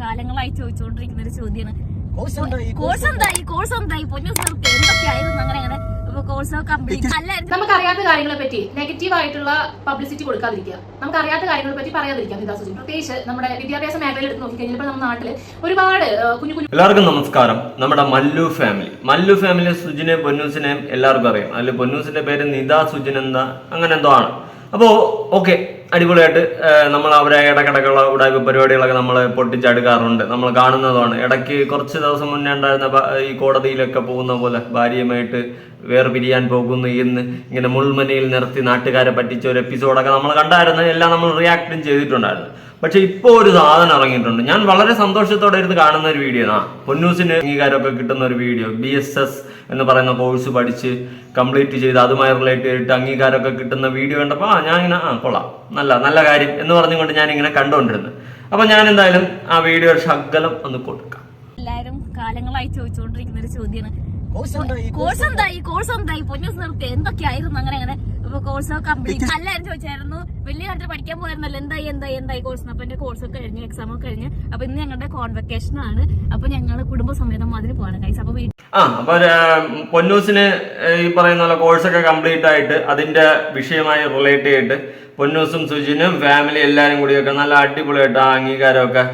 കാലങ്ങളായി ചോദിച്ചുകൊണ്ടിരിക്കുന്ന ഒരു ചോദ്യമാണ്. കോഴ്സ് എന്തായി? കോഴ്സ് എന്തായി? പൊന്നു സ്ഥലത്ത് എന്തൊക്കെയായിരുന്നു അങ്ങനെ അങ്ങനെ? നമുക്ക് അറിയാത്ത കംപ്ലീറ്റ് അല്ല നമുക്കറിയാത്ത കാര്യങ്ങളെ പറ്റി നെഗറ്റീവ് ആയിട്ടുള്ള പബ്ലിസിറ്റി കൊടുക്കാതിരിക്കുക. നമുക്കറിയാത്ത കാര്യങ്ങളെ പറ്റി പറയാതിരിക്കാം നിതാ സുജിൻ പ്രത്യേകിച്ച് നമ്മുടെ വിദ്യാഭ്യാസ മേഖലയിൽ എടുത്ത് നോക്കിക്കഴിഞ്ഞാൽ ഇപ്പോൾ നമ്മുടെ നാട്ടിൽ ഒരുപാട് കുഞ്ഞു കുഞ്ഞു എല്ലാവർക്കും നമസ്കാരം. നമ്മുടെ മല്ലു ഫാമിലി മല്ലു ഫാമിലി സുജിനെ പൊന്നൂസിനെ എല്ലാവർക്കും അറിയാം. അതിൽ പൊന്നൂസിന്റെ പേര് നിത സുജിൻ എന്താ അങ്ങനെ എന്തോ ആണ്. അപ്പോ ഓക്കെ അടിപൊളിയായിട്ട് നമ്മൾ അവരെ ഇടക്കിടക്കുള്ള ഉടായ്പ പരിപാടികളൊക്കെ നമ്മൾ പൊട്ടിച്ചടുക്കാറുണ്ട്. നമ്മൾ കാണുന്നതാണ്. ഇടയ്ക്ക് കുറച്ച് ദിവസം മുന്നേ ഉണ്ടായിരുന്ന ഈ കോടതിയിലൊക്കെ പോകുന്ന പോലെ ഭാര്യയുമായിട്ട് വേർപിരിയാൻ പോകുന്നു എന്ന് ഇങ്ങനെ മുൾമനയിൽ നിർത്തി നാട്ടുകാരെ പറ്റിച്ച ഒരു എപ്പിസോഡൊക്കെ നമ്മൾ കണ്ടായിരുന്നു. എല്ലാം നമ്മൾ റിയാക്ടും ചെയ്തിട്ടുണ്ടായിരുന്നു. പക്ഷെ ഇപ്പോൾ ഒരു സാധനം ഇറങ്ങിയിട്ടുണ്ട്. ഞാൻ വളരെ സന്തോഷത്തോടെ ഇരുന്ന് കാണുന്ന ഒരു വീഡിയോ ആ പൊന്നൂസിന് അംഗീകാരമൊക്കെ കിട്ടുന്ന ഒരു വീഡിയോ ബി എസ് എസ് എന്ന് പറയുന്ന കോഴ്സ് പഠിച്ച് കംപ്ലീറ്റ് ചെയ്ത് അതുമായി റിലേറ്റ് ചെയ്തിട്ട് അംഗീകാരമൊക്കെ കിട്ടുന്ന വീഡിയോ കണ്ടപ്പോൾ ആ ഞാൻ ഇങ്ങനെ ആ കൊള്ളാം. നല്ല നല്ല കാര്യം എന്ന് പറഞ്ഞുകൊണ്ട് ഞാൻ ഇങ്ങനെ കണ്ടുകൊണ്ടിരുന്നു അപ്പൊ ഞാൻ എന്തായാലും ആ വീഡിയോ ശകലം ഒന്ന് കൊടുക്കാം. എല്ലാരും കാലങ്ങളായി ചോദിച്ചുകൊണ്ടിരിക്കുന്ന ഒരു ചോദ്യമാണ്. കോഴ്സ്? എന്തായി? കോഴ്സ് എന്തായി പൊന്നു നിർത്തി. എന്തൊക്കെയായിരുന്നു അങ്ങനെ അങ്ങനെ? അപ്പൊ കോഴ്സ് കംപ്ലീറ്റ് അല്ലായിരുന്നു ചോദിച്ചായിരുന്നു. വലിയ കാര്യത്തിൽ പഠിക്കാൻ പോയിരുന്നല്ലോ എന്തായി എന്തായി എന്തായി കോഴ്സ് അപ്പൊ എന്റെ കോഴ്സ് ഒക്കെ കഴിഞ്ഞു എക്സാം ഒക്കെ കഴിഞ്ഞു. അപ്പൊ ഇന്ന് ഞങ്ങളുടെ കോൺവെക്കേഷൻ ആണ്. അപ്പൊ ഞങ്ങൾ കുടുംബസമേതം അതിന് പോവാണ് കൈസ് അപ്പൊ ആ അപ്പൊ പൊന്നൂസിന് ഈ പറയുന്ന പോലെ കോഴ്സൊക്കെ കംപ്ലീറ്റ് ആയിട്ട് അതിന്റെ വിഷയമായി റിലേറ്റ് ചെയ്തിട്ട് പൊന്നൂസും സുജിനും ഫാമിലി എല്ലാരും കൂടി ഒക്കെ നല്ല അടിപൊളിയായിട്ട് ആ അംഗീകാരമൊക്കെ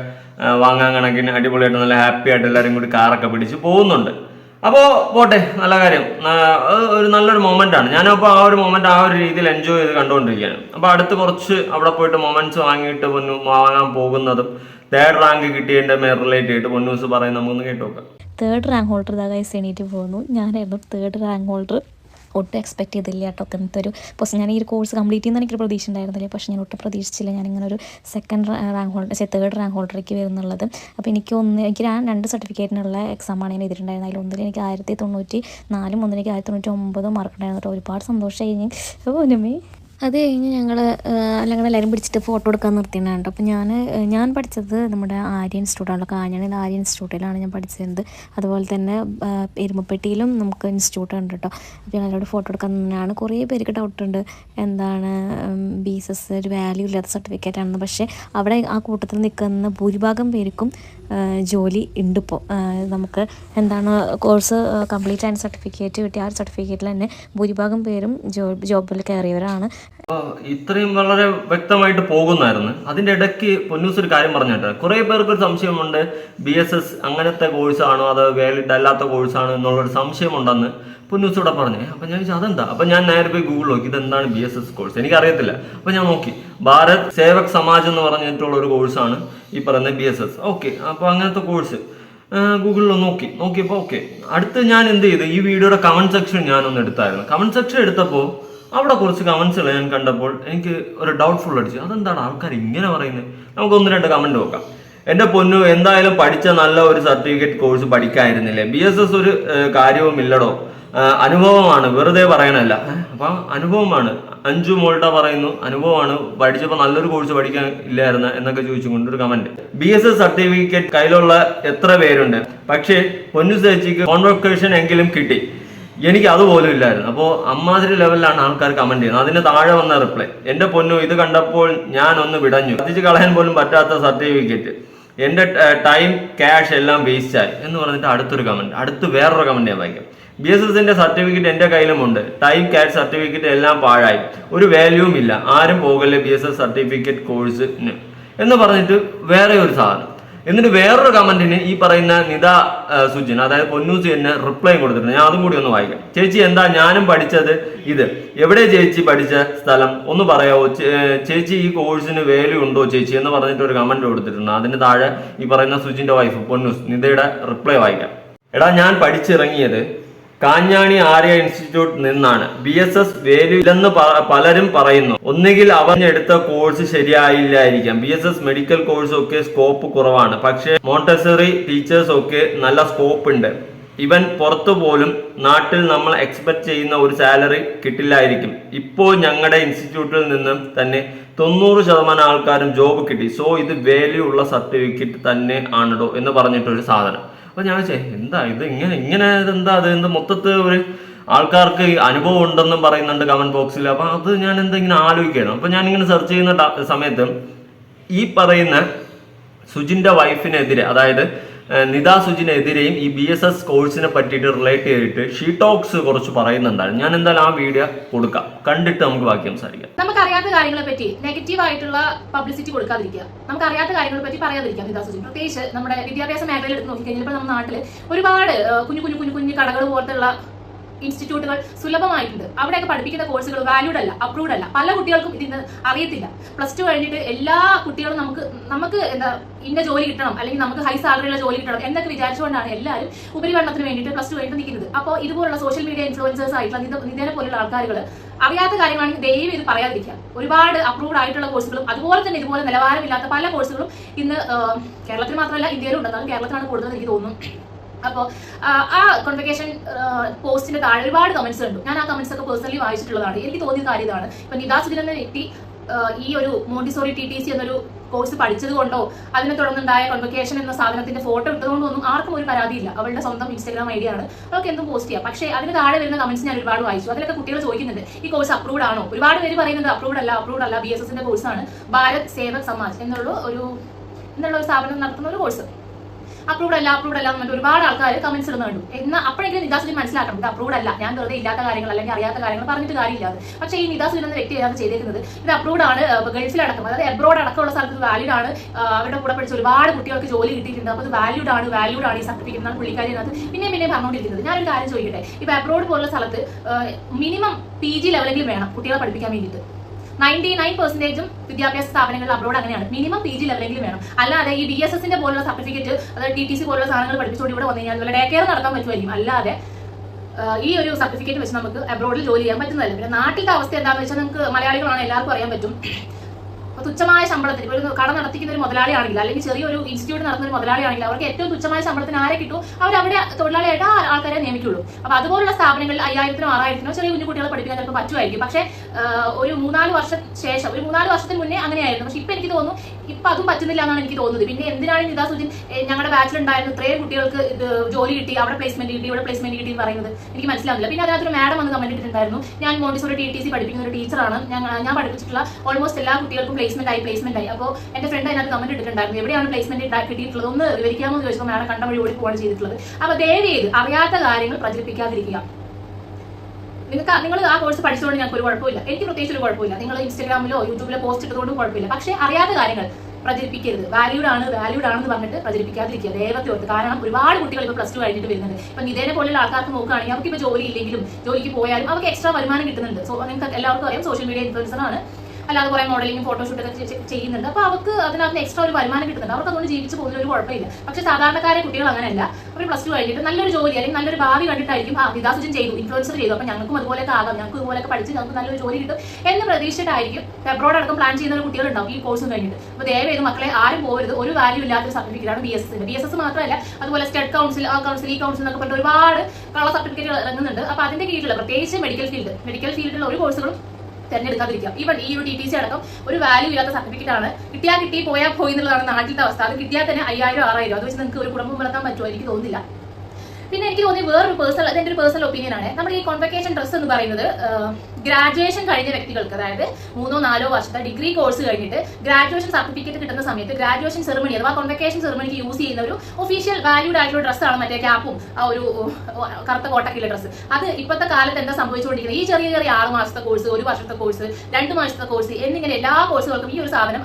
വാങ്ങാൻ കണക്കിന് അടിപൊളിയായിട്ട് നല്ല ഹാപ്പി ആയിട്ട് എല്ലാരും കൂടി കാറൊക്കെ പിടിച്ച് പോകുന്നുണ്ട്. അപ്പോൾ പോട്ടെ നല്ല കാര്യം. ഒരു നല്ലൊരു മൊമെന്റ് ആണ്. ഞാനപ്പോൾ ആ ഒരു മൊമെന്റ് ആ ഒരു രീതിയിൽ എൻജോയ് ചെയ്ത് കണ്ടുകൊണ്ടിരിക്കുകയാണ് അപ്പോൾ അടുത്ത് കുറച്ച് അവിടെ പോയിട്ട് മൊമെന്റ്സ് വാങ്ങിയിട്ട് പൊന്നു വാങ്ങാൻ പോകുന്നതും തേർഡ് റാങ്ക് കിട്ടിയതിന്റെ മേൽ റിലേറ്റ് ചെയ്തിട്ട് പൊന്നൂസ് പറയുന്നത് നമുക്കൊന്ന് കേട്ടു നോക്കാം തേർഡ് റാങ്ക് ഹോൾഡർ ഇതാ കൈസ് എണീറ്റ് പോകുന്നു. ഞാനായിരുന്നു തേർഡ് റാങ്ക് ഹോൾഡർ ഒട്ടും എക്സ്പെക്ട് ചെയ്തില്ല കേട്ടോ അങ്ങനത്തെ ഒരു പക്ഷേ ഞാൻ ഈ ഒരു കോഴ്സ് കംപ്ലീറ്റ് ചെയ്യുന്ന എനിക്കൊരു പ്രതീക്ഷ ഉണ്ടായിരുന്നില്ല പക്ഷേ ഞാൻ ഒട്ടും പ്രതീക്ഷിച്ചില്ല ഞാനിങ്ങനെ ഒരു second rank holder third rank ഹോൾഡറേക്ക് വരുന്നുള്ളത്. അപ്പോൾ എനിക്ക് ഒന്ന് എനിക്ക് രണ്ട് സർട്ടിഫിക്കറ്റിനുള്ള എക്സാമാണ് ഞാൻ എഴുതിയിട്ടുണ്ടായിരുന്നത്. അതിൽ ഒന്നിൽ എനിക്ക് ആയിരത്തി തൊണ്ണൂറ്റി നാലും ഒന്നിലേക്ക് ആയിരത്തി തൊണ്ണൂറ്റി ഒമ്പതും മാർക്ക് ഉണ്ടായിരുന്നു കേട്ടോ. ഒരുപാട് സന്തോഷമായി. ഞാൻ ഓനമേ അത് കഴിഞ്ഞ് ഞങ്ങൾ അല്ലെങ്കിൽ എല്ലാവരും പിടിച്ചിട്ട് ഫോട്ടോ എടുക്കാൻ നിർത്തിയിട്ടുണ്ട് അപ്പോൾ ഞാൻ ഞാൻ പഠിച്ചത് നമ്മുടെ ആര്യ ഇൻസ്റ്റിറ്റ്യൂട്ടാണല്ലോ കാഞ്ഞാണിൽ ആര്യ ഇൻസ്റ്റിറ്റ്യൂട്ടിലാണ് ഞാൻ പഠിച്ചിരുന്നത്. അതുപോലെ തന്നെ എരുമപ്പെട്ടിയിലും നമുക്ക് ഇൻസ്റ്റിറ്റ്യൂട്ട് ഉണ്ട് കേട്ടോ. അപ്പോൾ ഞങ്ങളോട് ഫോട്ടോ എടുക്കാൻ നിന്നാണ്. കുറേ പേർക്ക് ഡൗട്ട് ഉണ്ട്. എന്താണ് ബി എസ് എസ് ഒരു വാല്യൂ ഇല്ലാത്ത സർട്ടിഫിക്കറ്റ് ആണെന്ന്. പക്ഷേ അവിടെ ആ കൂട്ടത്തിൽ നിൽക്കുന്ന ഭൂരിഭാഗം പേർക്കും ജോലി ഉണ്ട് ഇപ്പോൾ നമുക്ക് എന്താണ് കോഴ്സ് കംപ്ലീറ്റ് ആയ സർട്ടിഫിക്കറ്റ് കിട്ടിയ ആ സർട്ടിഫിക്കറ്റിൽ തന്നെ ഭൂരിഭാഗം പേരും ജോബ് ജോബിൽ കയറിയവരാണ്. ഇത്രയും വളരെ വ്യക്തമായിട്ട് പോകുന്നായിരുന്നു. അതിന്റെ ഇടയ്ക്ക് പൊന്നൂസ് ഒരു കാര്യം പറഞ്ഞിട്ട് കുറെ പേർക്ക് ഒരു സംശയമുണ്ട്. ബി എസ് എസ് അങ്ങനത്തെ കോഴ്സാണോ അത് വേലിഡ് അല്ലാത്ത കോഴ്സാണോ എന്നുള്ളൊരു സംശയമുണ്ടെന്ന് പൊന്നൂസ് ഇവിടെ പറഞ്ഞു. അപ്പൊ ഞാൻ ചോദിച്ചു അതെന്താ? അപ്പൊ ഞാൻ നേരെ പോയി ഗൂഗിൾ നോക്കി. ഇതെന്താണ് ബി എസ് എസ് കോഴ്സ് എനിക്കറിയത്തില്ല. അപ്പൊ ഞാൻ നോക്കി. ഭാരത് സേവക് സമാജ് എന്ന് പറഞ്ഞിട്ടുള്ള ഒരു കോഴ്സാണ് ഈ പറയുന്ന ബി എസ് എസ് ഓക്കെ അപ്പൊ അങ്ങനത്തെ കോഴ്സ് ഗൂഗിളിൽ നോക്കി. നോക്കിയപ്പോൾ ഓക്കെ അടുത്ത് ഞാൻ എന്ത് ചെയ്തു? ഈ വീഡിയോയുടെ കമന്റ് സെക്ഷൻ ഞാനൊന്ന് എടുത്തായിരുന്നു. കമന്റ് സെക്ഷൻ എടുത്തപ്പോൾ അവിടെ കുറച്ച് കമന്റ്സുകൾ ഞാൻ കണ്ടപ്പോൾ എനിക്ക് ഒരു ഡൗട്ട്ഫുൾ അടിച്ചു. അതെന്താണ് ആൾക്കാർ ഇങ്ങനെ പറയുന്നത് നമുക്ക് ഒന്ന് രണ്ട് കമന്റ് നോക്കാം. എന്റെ പൊന്നു എന്തായാലും പഠിച്ച നല്ല ഒരു സർട്ടിഫിക്കറ്റ് കോഴ്സ് പഠിക്കായിരുന്നില്ലേ? ബി എസ് എസ് ഒരു കാര്യവുമില്ലടോ. അനുഭവമാണ്. വെറുതെ പറയണല്ല അപ്പൊ അനുഭവമാണ്. അഞ്ചു മോൾട്ട പറയുന്നു അനുഭവമാണ്. പഠിച്ചപ്പോൾ നല്ലൊരു കോഴ്സ് പഠിക്കാൻ ഇല്ലായിരുന്നു? എന്നൊക്കെ ചോദിച്ചുകൊണ്ട് ഒരു comment B S S certificate കയ്യിലുള്ള എത്ര പേരുണ്ട്? പക്ഷേ പൊന്നു ചേച്ചിക്ക് കോൺവൊക്കേഷൻ എങ്കിലും കിട്ടി. എനിക്ക് അതുപോലും ഇല്ലായിരുന്നു. അപ്പോൾ അമ്മാതിരി ലെവലിലാണ് ആൾക്കാർ കമന്റ് ചെയ്യുന്നത്. അതിന് താഴെ വന്ന റിപ്ലൈ എന്റെ പൊന്നു ഇത് കണ്ടപ്പോൾ ഞാൻ ഒന്ന് വിടഞ്ഞു. കത്തിച്ച് കളയാൻ പോലും പറ്റാത്ത സർട്ടിഫിക്കറ്റ് എന്റെ ടൈം ക്യാഷ് എല്ലാം വേസ്റ്റ് ആയി. എന്ന് പറഞ്ഞിട്ട് അടുത്തൊരു കമന്റ് അടുത്ത് വേറൊരു കമന്റ് ഞാൻ വായിക്കാം. ബി എസ് എസിന്റെ സർട്ടിഫിക്കറ്റ് എന്റെ കയ്യിലുമുണ്ട്. ടൈം ക്യാഷ് സർട്ടിഫിക്കറ്റ് എല്ലാം പാഴായി. ഒരു വാല്യൂവും ഇല്ല. ആരും പോകല്ലേ ബി എസ് എസ് സർട്ടിഫിക്കറ്റ് കോഴ്സിന് എന്ന് പറഞ്ഞിട്ട് വേറെ ഒരു സാധനം. എന്നിട്ട് വേറൊരു കമന്റിന് ഈ പറയുന്ന നിത സുജിൻ അതായത് പൊന്നൂസി എന്നെ റിപ്ലൈ കൊടുത്തിട്ടുണ്ട്. ഞാൻ അതും കൂടി ഒന്ന് വായിക്കാം. ചേച്ചി എന്താ ഞാനും പഠിച്ചത് ഇത്. എവിടെ ചേച്ചി പഠിച്ച സ്ഥലം? ഒന്ന് പറയാവോ? ചേച്ചി ഈ കോഴ്സിന് വാല്യൂ ഉണ്ടോ ചേച്ചി എന്ന് പറഞ്ഞിട്ട് ഒരു കമന്റ് കൊടുത്തിട്ടുണ്ട്. അതിന് താഴെ ഈ പറയുന്ന സുജിന്റെ വൈഫ് പൊന്നൂസ് നിതയുടെ റിപ്ലൈ വായിക്കാം. എടാ ഞാൻ പഠിച്ചിറങ്ങിയത് കാഞ്ഞാണി ആര്യ ഇൻസ്റ്റിറ്റ്യൂട്ട് നിന്നാണ്. ബി എസ് എസ് വേല്യൂ പലരും പറയുന്നു. ഒന്നുകിൽ അവൻ എടുത്ത course ശരിയായില്ലായിരിക്കാം. B S S medical course ഒക്കെ സ്കോപ്പ് കുറവാണ്. പക്ഷേ മോണ്ടസറി ടീച്ചേഴ്സ് ഒക്കെ നല്ല സ്കോപ്പ് ഉണ്ട് ഇവൻ പുറത്തു പോലും നാട്ടിൽ നമ്മൾ എക്സ്പെക്ട് ചെയ്യുന്ന ഒരു സാലറി കിട്ടില്ലായിരിക്കും. ഇപ്പോൾ ഞങ്ങളുടെ ഇൻസ്റ്റിറ്റ്യൂട്ടിൽ നിന്നും തന്നെ തൊണ്ണൂറ് ശതമാനം ആൾക്കാരും ജോബ് കിട്ടി. സോ ഇത് വാല്യൂ ഉള്ള സർട്ടിഫിക്കറ്റ് തന്നെ ആണല്ലോ എന്ന് പറഞ്ഞിട്ടൊരു സാധനം. അപ്പൊ ഞാൻ വെച്ചേ എന്താ ഇത് ഇങ്ങനെ ഇങ്ങനെ ഇതെന്താ? അത് എന്ത് മൊത്തത്തിൽ ഒരു ആൾക്കാർക്ക് അനുഭവം ഉണ്ടെന്നും പറയുന്നുണ്ട് കമന്റ് ബോക്സിൽ അപ്പൊ അത് ഞാൻ എന്താ ഇങ്ങനെ അപ്പൊ ഞാൻ ഇങ്ങനെ സെർച്ച് ചെയ്യുന്ന സമയത്ത് ഈ പറയുന്ന സുജിന്റെ വൈഫിനെതിരെ അതായത് നിത സുജിനെതിരെയും ഈ ബി എസ് എസ് കോഴ്സിനെ പറ്റിയിട്ട് റിലേറ്റ് ചെയ്തിട്ട് ഷീ ടോക്സ് കുറച്ച് പറയുന്നുണ്ടായിരുന്നു. ഞാൻ എന്തായാലും ആ വീഡിയോ കൊടുക്കാം. കണ്ടിട്ട് നമുക്ക് ബാക്കി സംസാരിക്കാം. നമുക്ക് അറിയാത്ത കാര്യങ്ങളെ പറ്റി നെഗറ്റീവ് ആയിട്ടുള്ള പബ്ലിസിറ്റി കൊടുക്കാതിരിക്കുക. നമുക്ക് അറിയാത്ത കാര്യങ്ങളെ പറ്റി പറയാതിരിക്കാം നിതാ സുജിൻ പ്രത്യേകിച്ച് നമ്മുടെ വിദ്യാഭ്യാസ മേഖലയിൽ എടുത്ത് നോക്കിക്കഴിഞ്ഞാൽ നമ്മുടെ നാട്ടിൽ ഒരുപാട് കുഞ്ഞു കുഞ്ഞു കുഞ്ഞു കുഞ്ഞു കടകൾ പോലത്തുള്ള ഇൻസ്റ്റിറ്റ്യൂട്ടുകൾ സുലഭമായിട്ടുണ്ട്. അവിടെയൊക്കെ പഠിപ്പിക്കുന്ന കോഴ്സുകൾ വാല്യൂഡ് അല്ല അപ്രൂവ്ഡ് അല്ല. പല കുട്ടികൾക്കും ഇതിന് അറിയത്തില്ല. പ്ലസ് ടു കഴിഞ്ഞിട്ട് എല്ലാ കുട്ടികളും നമുക്ക് നമുക്ക് എന്താ ഇന്ന ജോലി കിട്ടണം അല്ലെങ്കിൽ നമുക്ക് ഹൈ സാലറിയുള്ള ജോലി കിട്ടണം എന്നൊക്കെ വിചാരിച്ചുകൊണ്ടാണ് എല്ലാവരും ഉപരിപഠനത്തിന് വേണ്ടിയിട്ട് പ്ലസ് ടു കഴിഞ്ഞിട്ട് നിൽക്കുന്നത്. അപ്പോൾ ഇതുപോലുള്ള സോഷ്യൽ മീഡിയ ഇൻഫ്ലുവൻസേഴ്സ് ആയിട്ടുള്ള നിത- നിതേനെ പോലുള്ള ആൾക്കാരുകൾ അറിയാത്ത കാര്യങ്ങളാണെങ്കിൽ ദയവ് ഇത് പറയാതിരിക്കുക. ഒരുപാട് അപ്രൂവ്ഡ് ആയിട്ടുള്ള കോഴ്സുകളും അതുപോലെ തന്നെ ഇതുപോലെ നിലവാരമില്ലാത്ത പല കോഴ്സുകളും ഇന്ന് കേരളത്തിൽ മാത്രമല്ല ഇന്ത്യയിലും ഉണ്ടെന്നാലും കേരളത്തിലാണ് കൂടുതൽ എനിക്ക് തോന്നുന്നു. അപ്പോൾ ആ കോൺവെക്കേഷൻ പോസ്റ്റിന്റെ താഴെ ഒരുപാട് കമന്റ്സ് ഉണ്ട് ഞാൻ ആ കമന്റ്സ് ഒക്കെ പേഴ്സണലി വായിച്ചിട്ടുള്ളതാണ്. എനിക്ക് തോന്നിയ കാര്യം ഇതാണ്. ഇപ്പൊ നിദാ സുധിൻ എന്ന വ്യക്തി ഈ ഒരു മോണ്ടിസോറി ടി ടി സി എന്നൊരു കോഴ്സ് പഠിച്ചത് കൊണ്ടോ അതിനെ തുടർന്നുണ്ടായ കോൺവെക്കേഷൻ എന്ന സാധനത്തിന്റെ ഫോട്ടോ ഇട്ടതുകൊണ്ടോ ഒന്നും ആർക്കും ഒരു പരാതിയില്ല. അവളുടെ സ്വന്തം ഇൻസ്റ്റാഗ്രാം ഐഡിയ ആണ്. അതൊക്കെ എന്തും പോസ്റ്റ് ചെയ്യാം. പക്ഷേ അതിന് താഴെ വരുന്ന കമന്റ്സ് ഞാൻ ഒരുപാട് വായിച്ചു. അതിലൊക്കെ കുട്ടികൾ ചോദിക്കുന്നുണ്ട് ഈ കോഴ്സ് അപ്രൂവ് ആണോ? ഒരുപാട് പേര് പറയുന്നത് അപ്രൂവ്ഡ് അല്ല അപ്രൂവ്ഡ് അല്ല ബി എസ് എസിന്റെ കോഴ്സാണ് ഭാരത് സേവക് സമാജ് എന്നുള്ള ഒരു എന്നുള്ള ഒരു സ്ഥാപനം നടത്തുന്ന ഒരു കോഴ്സ് അപ്രൂവ്ഡ് അല്ല അപ്രൂവ്ഡ് അല്ല എന്നിട്ട് ഒരുപാട് ആൾക്കാർ കമന്റ്സ് ഇടുന്ന കണ്ടു എന്നാൽ അപ്പോഴെങ്കിലും നിദാസുലിൻ മനസ്സിലാക്കണം ഇത് അപ്രൂവ്ഡ് അല്ല. ഞാൻ വെറുതെ ഇല്ലാത്ത കാര്യങ്ങൾ അല്ലെങ്കിൽ അറിയാത്ത കാര്യങ്ങൾ പറഞ്ഞിട്ട് കാര്യമില്ല പക്ഷേ ഈ നിദാസുലിൻ എന്ന വ്യക്തി ഏതാണ് ചെയ്തേക്കുന്നത്. ഇത് അപ്രൂവ്ഡ് ആണ് ഗൾഫിൽ അടക്കം അതായത് എബ്രോഡ് അടക്കമുള്ള സ്ഥലത്ത് വാലിഡ് ആണ്. അവരുടെ കൂടെ പഠിച്ച ഒരുപാട് കുട്ടികൾക്ക് ജോലി കിട്ടിയിട്ടുണ്ട്. അപ്പോൾ ഇത് വാല്യൂഡ് ആണ് വാല്യൂഡ് ആണ് ഈ സർട്ടിഫിക്കറ്റ് എന്നാണ് പുള്ളിക്കാരി എന്നത് പിന്നെയും പിന്നെയും പറഞ്ഞുകൊണ്ടിരിക്കുന്നത്. ഞാനൊരു കാര്യം ചോദിക്കട്ടെ? ഇപ്പോൾ അബ്രോഡ് പോലുള്ള സ്ഥലത്ത് മിനിമം പി ജി ലെവലെങ്കിലും വേണം കുട്ടികളെ പഠിപ്പിക്കാൻ വേണ്ടിയിട്ട്. നയന്റി നയൻ പെർസെന്റേജും വിദ്യാഭ്യാസ സ്ഥാപനങ്ങളിൽ അബ്രോഡ് അങ്ങനെയാണ്. മിനിമം പി ജി ലെവലെങ്കിലും വേണം. അല്ലാതെ ഈ ബി എസ് എസിന്റെ പോലുള്ള സർട്ടിഫിക്കറ്റ് അതായത് ടി ടി സി പോലുള്ള സാധനങ്ങൾ പഠിപ്പിച്ചുകൊണ്ട് ഇവിടെ വന്നു കഴിഞ്ഞാൽ അതുപോലെ ഡേ കെയർ നടത്താൻ പറ്റുമായിരിക്കും. അല്ലാതെ ഈ ഒരു സർട്ടിഫിക്കറ്റ് വെച്ച് നമുക്ക് അബ്രോഡിൽ ജോലി ചെയ്യാൻ പറ്റുന്നതല്ല. പിന്നെ നാട്ടിലത്തെ അവസ്ഥ എന്താണെന്ന് വെച്ചാൽ നമുക്ക് മലയാളികളാണ് എല്ലാവർക്കും അറിയാൻ പറ്റും. തുച്ഛമായ ശമ്പളത്തിന് ഒരു കട നടത്തിക്കുന്ന ഒരു മുതലാളിയാണെങ്കിൽ അല്ലെങ്കിൽ ചെറിയൊരു ഇൻസ്റ്റിറ്റ്യൂട്ട് നടത്തുന്ന ഒരു മുതലാളിയാണെങ്കിൽ അവർക്ക് ഏറ്റവും തുച്ഛമായ ശമ്പളത്തിന് ആരെ കിട്ടും? അവർ അവിടെ തൊഴിലാളിയായിട്ട് ആ ആൾക്കാരെ നിയമിക്കുള്ളൂ. അപ്പൊ അതുപോലുള്ള സ്ഥാപനങ്ങളിൽ അയ്യായിരത്തിനോ ആറായിരത്തിനോ ചെറിയ കുഞ്ഞു കുട്ടികളെ പഠിപ്പിക്കാൻ ചിലപ്പോൾ പറ്റുമായിരിക്കും. പക്ഷേ ഒരു മൂന്നാൽ വർഷം ശേഷം ഒരു മൂന്നാൽ വർഷത്തിന് മുന്നേ അങ്ങനെയായിരുന്നു. പക്ഷെ ഇപ്പൊ എനിക്ക് തോന്നുന്നു ഇപ്പൊ അതും പറ്റുന്നില്ല എന്നാണ് എനിക്ക് തോന്നുന്നത്. പിന്നെ എന്തിനാണ് നിതാ സുജിൻ ഞങ്ങളുടെ ബാച്ചിൽ ഉണ്ടായിരുന്ന ഇത്രയും കുട്ടികൾക്ക് ജോലി കിട്ടി അവിടെ പ്ലേസ്മെന്റ് കിട്ടി ഇവിടെ പ്ലേസ്മെന്റ് കിട്ടി എന്ന് പറയുന്നത്? എനിക്ക് മനസ്സിലാവില്ല പിന്നെ അതിനകത്തൊരു മാഡം വന്ന് കമന്റ് ഇട്ടിട്ടുണ്ടായിരുന്നു. ഞാൻ മോണ്ടിസോറി ടി ടി സി പഠിപ്പിക്കുന്ന ഒരു ടീച്ചറാണ് ഞാൻ പഠിപ്പിച്ചിട്ടുള്ള ഓൾമോസ്റ്റ് എല്ലാ കുട്ടികൾക്കും പ്ലേസ്മെന്റ് ആയി പ്ലേസ്മെന്റ് ആയി. അപ്പോൾ എന്റെ ഫ്രണ്ട് അതിനകത്ത് കമന്റ് ഇട്ടിട്ടുണ്ടായിരുന്നു. എവിടെയാണ് പ്ലേസ്മെന്റ് കിട്ടിയിട്ടുള്ളത്? ഒന്ന് വിവരിക്കാമോ എന്ന് ചോദിച്ചപ്പോൾ ഞാൻ കണ്ട വഴി ഓടി പോവാണ് ചെയ്തിട്ടുള്ളത്. അപ്പൊ ദയവ് ചെയ്ത് അറിയാത്ത കാര്യങ്ങൾ പ്രചരിപ്പിക്കാതിരിക്കുക. നിങ്ങൾക്ക് നിങ്ങൾ ആ കോഴ്സ് പഠിച്ചുകൊണ്ട് ഞങ്ങൾക്ക് ഒരു കുഴപ്പമില്ല. എനിക്ക് പ്രത്യേകിച്ച് ഒരു കുഴപ്പമില്ല. നിങ്ങൾ ഇൻസ്റ്റാഗ്രാമിലോ യൂട്യൂബിലോ പോസ്റ്റ് ഇട്ടതുകൊണ്ടും കുഴപ്പമില്ല. പക്ഷേ അറിയാത്ത കാര്യങ്ങൾ പ്രചരിപ്പിക്കരുത്. വാല്യൂഡ് ആണ് വാല്യൂഡ് ആണെന്ന് പറഞ്ഞിട്ട് പ്രചരിപ്പിക്കാതിരിക്കുക. ദേവത്തെ ഓർത്ത്. കാരണം ഒരുപാട് കുട്ടികൾ ഇപ്പോൾ പ്ലസ് ടു കഴിഞ്ഞിട്ട് വരുന്നത് ഇപ്പൊ ഇതേ പോലുള്ള ആൾക്കാർക്ക് നോക്കുകയാണെങ്കിൽ അവർക്ക് ഇപ്പോൾ ജോലി ഇല്ലെങ്കിലും ജോലിക്ക് പോയാലും അവർക്ക് എക്സ്ട്രാ വരുമാനം കിട്ടുന്നുണ്ട്. സോ നിങ്ങൾക്ക് എല്ലാവർക്കും അറിയാം. സോഷ്യൽ മീഡിയ ഇൻഫ്ലുവൻസർ ആണ്. അല്ലാതെ കുറെ മോഡലിംഗ് ഫോട്ടോഷൂട്ട് ചെയ്യുന്നുണ്ട്. അപ്പോൾ അവർക്ക് അതിനകത്ത് എക്സ്ട്രാ ഒരു വരുമാനം കിട്ടുന്നുണ്ട്. അവർക്ക് അതുകൊണ്ട് ജീവിച്ച് പോകുന്ന ഒരു കുഴപ്പമില്ല. പക്ഷെ സാധാരണക്കാരെ കുട്ടികൾ അങ്ങനെയല്ല. അവർ പ്ലസ് ടു കഴിഞ്ഞിട്ട് നല്ലൊരു ജോലി അല്ലെങ്കിൽ നല്ലൊരു ഭാവി കണ്ടിട്ടായിരിക്കും ആ വിദാസുജൻ ചെയ്തു ഇൻഫ്ലുവൻസർ ചെയ്തു. അപ്പോൾ ഞങ്ങൾക്കും അതുപോലെയൊക്കെ ആകാം. ഞങ്ങൾക്ക് ഇതുപോലെയൊക്കെ പഠിച്ച് ഞങ്ങൾക്ക് നല്ലൊരു ജോലി കിട്ടും എന്ന് പ്രതീക്ഷിച്ചിട്ടായിരിക്കും അബ്രോഡ് അടക്കം പ്ലാൻ ചെയ്യുന്ന കുട്ടികളുണ്ടാവും ഈ കോഴ്സും കഴിഞ്ഞിട്ട്. അപ്പോൾ ദയവേത് മക്കളെ ആരും പോകരുത്. ഒരു വാല്യൂ ഇല്ലാത്ത സർട്ടിഫിക്കറ്റ് ആണ് B S B S S മാത്രമല്ല അതുപോലെ സ്റ്റേറ്റ് കൗൺസിൽ ആ കൗൺസിൽ ഈ കൗൺസിൽ എന്നൊക്കെ പറഞ്ഞിട്ട് ഒരുപാട് കളർ സർട്ടിഫിക്കറ്റ് ഇറങ്ങുന്നുണ്ട്. അപ്പോൾ അതിന്റെ കീഴിലുള്ള പ്രത്യേകിച്ച് മെഡിക്കൽ ഫീൽഡ് മെഡിക്കൽ ഫീൽഡിലുള്ള ഒരു കോഴ്സുകളും തെരഞ്ഞെടുക്കാതിരിക്കുക. ഈവൺ ഈ ഒരു ടി ടി സി അടക്കം ഒരു വാല്യൂ ഇല്ലാത്ത സർട്ടിഫിക്കറ്റ് ആണ്. കിട്ടിയാൽ കിട്ടി പോയാൽ പോയി എന്നുള്ളതാണ് നാട്ടിലത്തെ അവസ്ഥ. അത് കിട്ടിയാൽ തന്നെ അയ്യായിരം ആറായിരം. അത് വെച്ച് നിങ്ങൾക്ക് ഒരു കുടുംബം വളർത്താൻ പറ്റുമോ? എനിക്ക് തോന്നുന്നില്ല. പിന്നെ എനിക്ക് തോന്നി വേറൊരു പേഴ്സണൽ അതെന്റെ ഒരു പേഴ്സണൽ ഒപ്പീനിയൻ ആണ്. നമ്മുടെ ഈ കോൺവെക്കേഷൻ ഡ്രസ്സ് എന്ന് പറയുന്നത് ഗ്രാജുവേഷൻ കഴിഞ്ഞ വ്യക്തികൾക്ക് അതായത് മൂന്നോ നാലോ വർഷത്തെ ഡിഗ്രി കോഴ്സ് കഴിഞ്ഞിട്ട് ഗ്രാജുവേഷൻ സർട്ടിഫിക്കറ്റ് കിട്ടുന്ന സമയത്ത് ഗ്രാജുവേഷൻ സെറിമണി അഥവാ കോൺവെക്കേഷൻ സെറിമണിക്ക് യൂസ് ചെയ്യുന്ന ഒരു ഒഫീഷ്യൽ വാല്യൂഡ് ആയിട്ടുള്ള ഡ്രസ്സാണ് മറ്റേ ക്യാപ്പും ആ ഒരു കറുത്ത കോട്ടക്കിലെ ഡ്രസ്സ് അത് ഇപ്പോഴത്തെ കാലത്ത് എന്താ സംഭവിച്ചുകൊണ്ടിരിക്കുന്നത്? ഈ ചെറിയ ചെറിയ ആറ് മാസത്തെ കോഴ്സ് ഒരു വർഷത്തെ കോഴ്സ് രണ്ട് മാസത്തെ കോഴ്സ് എന്നിങ്ങനെ എല്ലാ കോഴ്സുകൾക്കും ഈ ഒരു സാധനം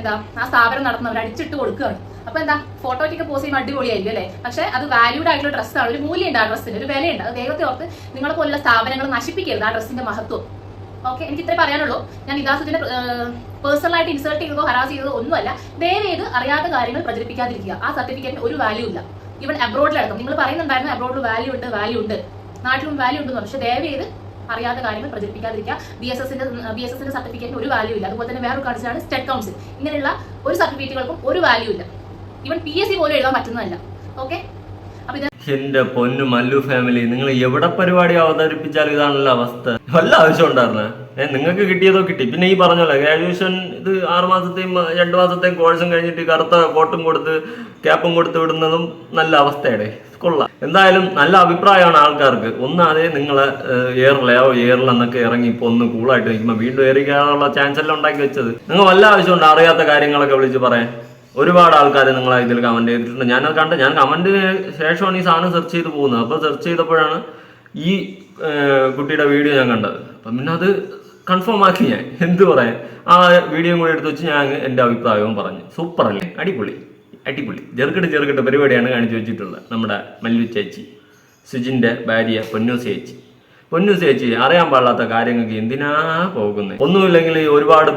എന്താ ആ സ്ഥാപനം നടത്തുന്നവർ അടിച്ചിട്ട് കൊടുക്കുകയാണ്. അപ്പൊ എന്താ? ഫോട്ടോയ്ക്കൊക്കെ പോസ് ചെയ്യുമ്പോൾ അടിപൊളിയായിരിക്കും അല്ലേ? പക്ഷെ അത് വാല്യൂഡ് ആയിട്ടുള്ള ഡ്രസ്സാണ് ഒരു മൂല്യമുണ്ട് ആ ഡ്രസ്സിന് ഒരു വിലയുണ്ട്. അത് ദൈവത്തെ ഓർത്ത് നിങ്ങളെ പോലുള്ള സ്ഥാപനങ്ങൾ നശിപ്പിക്കരുത് ആ ഡ്രസ്സിന്റെ മഹത്വം. ഓക്കെ എനിക്ക് ഇത്രേ പറയാനുള്ളൂ. ഞാൻ ഇതാസുദിനെ പേഴ്സണലായിട്ട് ഇൻസൾട്ട് ചെയ്തതോ ഹരാസ് ചെയ്തതോ ഒന്നുമല്ല. ദയവ് ചെയ്ത് അറിയാത്ത കാര്യങ്ങൾ പ്രചരിപ്പിക്കാതിരിക്കുക. ആ സർട്ടിഫിക്കറ്റിന് ഒരു വാല്യൂ ഇല്ല. ഈവൻ അബ്രോഡിലടക്കം നിങ്ങൾ പറയുന്നുണ്ടായിരുന്നു അബ്രോഡിൽ വാല്യൂ ഉണ്ട് വാല്യൂ ഉണ്ട്. നാട്ടിലും വാല്യൂ ഉണ്ടെന്ന് പക്ഷെ ദയവ് ചെയ്ത് അറിയാത്ത കാര്യങ്ങൾ പ്രചരിപ്പിക്കാതിരിക്കുക. ബി എസ് എസിന്റെ ബി എസ് എസിന്റെ സർട്ടിഫിക്കറ്റിന് ഒരു വാല്യൂ ഇല്ല. അതുപോലെ തന്നെ വേറൊരു കാണിച്ചാണ് സ്റ്റെറ്റ് കൗൺസിൽ. ഇങ്ങനെയുള്ള ഒരു സർട്ടിഫിക്കറ്റുകൾക്കും ഒരു വാല്യൂ ഇല്ല. ഈവൻ പി എസ് സി പോലും എഴുതാൻ പറ്റുന്നതല്ല. ഓക്കെ എന്റെ പൊന്നു മല്ലു ഫാമിലി നിങ്ങൾ എവിടെ പരിപാടി അവതരിപ്പിച്ചാലും ഇതാണല്ലോ അവസ്ഥ. വല്ല ആവശ്യം ഉണ്ടായിരുന്നെ? നിങ്ങൾക്ക് കിട്ടിയതോ കിട്ടി. പിന്നെ ഈ പറഞ്ഞല്ലോ ഗ്രാജുവേഷൻ ഇത് ആറ് മാസത്തെയും രണ്ടു മാസത്തെയും കോഴ്സും കഴിഞ്ഞിട്ട് കറുത്ത കോട്ടും കൊടുത്ത് ക്യാപ്പും കൊടുത്ത് വിടുന്നതും നല്ല അവസ്ഥയുടെ. കൊള്ളാം. എന്തായാലും നല്ല അഭിപ്രായമാണ് ആൾക്കാർക്ക്. ഒന്നാതെ നിങ്ങൾ എയറിലെയോ എന്നൊക്കെ ഇറങ്ങി ഇപ്പൊ ഒന്ന് കൂളായിട്ട് നിൽക്കുമ്പോൾ വീണ്ടും ഏറിക്കാനുള്ള ചാൻസ് എല്ലാം ഉണ്ടാക്കി വെച്ചത്? നിങ്ങൾ വല്ല ആവശ്യമുണ്ട്? അറിയാത്ത കാര്യങ്ങളൊക്കെ വിളിച്ച് പറയാൻ. ഒരുപാട് ആൾക്കാർ നിങ്ങൾ ഇതിൽ കമന്റ് ചെയ്തിട്ടുണ്ട്. ഞാനത് കണ്ട് ഞാൻ കമന്റിന് ശേഷമാണ് ഈ സാധനം സെർച്ച് ചെയ്ത് പോകുന്നത്. അപ്പോൾ സെർച്ച് ചെയ്തപ്പോഴാണ് ഈ കുട്ടിയുടെ വീഡിയോ ഞാൻ കണ്ടത്. അപ്പം പിന്നെ അത് കൺഫേം ആക്കി ഞാൻ. എന്ത് പറയാൻ? ആ വീഡിയോ കൂടി എടുത്ത് വെച്ച് ഞാൻ എന്റെ അഭിപ്രായവും പറഞ്ഞു. സൂപ്പർ അല്ലേ? അടിപൊളി. അടിപൊളി. ചെറുക്കിട്ട് ചെറുക്കിട്ട് പരിപാടിയാണ് കാണിച്ചു വെച്ചിട്ടുള്ളത് നമ്മുടെ മല്ലു ചേച്ചി. സുജിന്റെ ഭാര്യ പൊന്നൂസ് ചേച്ചി. പൊന്നൂസ് ചേച്ചി അറിയാൻ പാടില്ലാത്ത കാര്യങ്ങൾക്ക് എന്തിനാ പോകുന്നത് ഒന്നുമില്ലെങ്കിൽ ഒരുപാട്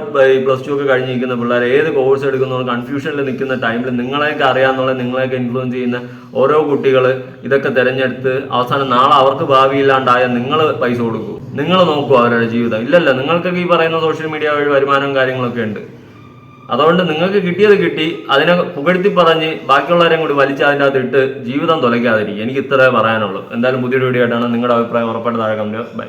പ്ലസ് ടു ഒക്കെ കഴിഞ്ഞിരിക്കുന്ന പിള്ളേർ ഏത് കോഴ്സ് എടുക്കുന്നു കൺഫ്യൂഷനിൽ നിൽക്കുന്ന ടൈമിൽ നിങ്ങളെയൊക്കെ അറിയാന്നുള്ള നിങ്ങളെയൊക്കെ ഇൻഫ്ലുവൻസ് ചെയ്യുന്ന ഓരോ കുട്ടികൾ ഇതൊക്കെ തിരഞ്ഞെടുത്ത് അവസാനം നാളെ അവർക്ക് ഭാവിയില്ലാണ്ടായ നിങ്ങൾ പൈസ കൊടുക്കൂ. നിങ്ങൾ നോക്കൂ അവരുടെ ജീവിതം. ഇല്ലല്ല നിങ്ങൾക്കൊക്കെ ഈ പറയുന്ന സോഷ്യൽ മീഡിയ വഴി വരുമാനവും കാര്യങ്ങളൊക്കെ ഉണ്ട്. അതുകൊണ്ട് നിങ്ങൾക്ക് കിട്ടിയത് കിട്ടി അതിനെ പുകഴ്ത്തി പറഞ്ഞ് ബാക്കിയുള്ളവരെയും കൂടി വലിച്ച് അതിന്റെ അകത്ത് ഇട്ട് ജീവിതം തുലയ്ക്കാതിരിക്കും എനിക്ക് ഇത്രേ പറയാനുള്ളൂ. എന്തായാലും പുതിയൊരു വീഡിയോ ആയിട്ടാണ് നിങ്ങളുടെ അഭിപ്രായം ഉറപ്പായിട്ട് താഴെ കമന്റ് ബൈ